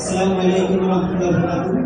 আসসালামু আলাইকুম রহমতুল্লাহ বারাকাতুহু।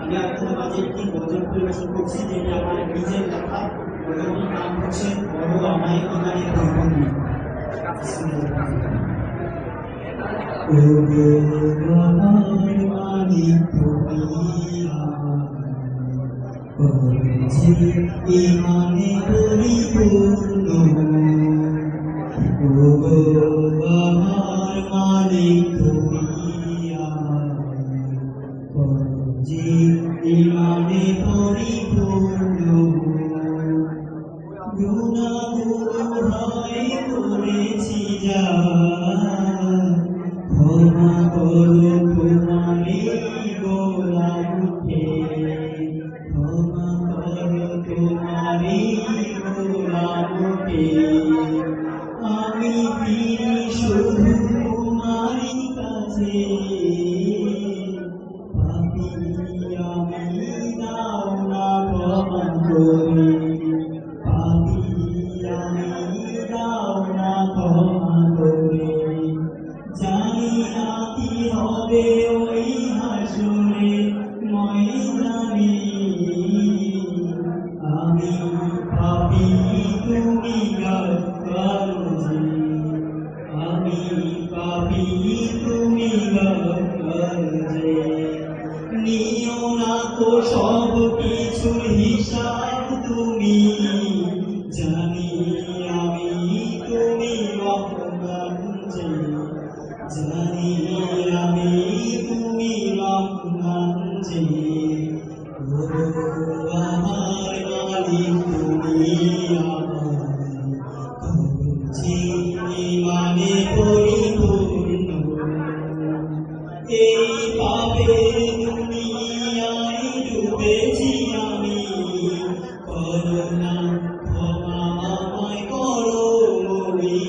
আমি আপনাদের মাঝে একটি গজল পরিবেশন করছি, যেটি আমার নিজের লেখা। গজলটির নাম হচ্ছে বড় আমায় ইমানি ভ্রমণী ইমানে পরিপূর্ণ ক্ষমা করো তোমারই গোলাম উঠে ক্ষমা আমি শুধু তোমারই কাছে যে নিও না তো সব কিছুর হিসাব তুমি। জানি আমি তুমি জানি এই পাপের দুনিয়ায় ডুবেছি আমি করোনা ক্ষমা আমায় করো মরি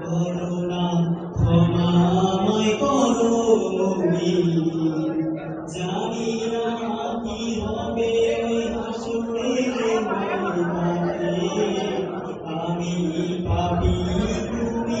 করোনা ক্ষমা আমায় করো মরি পাপি তুমি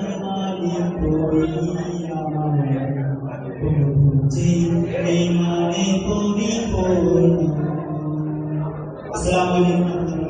আসসালামু আলাইকুম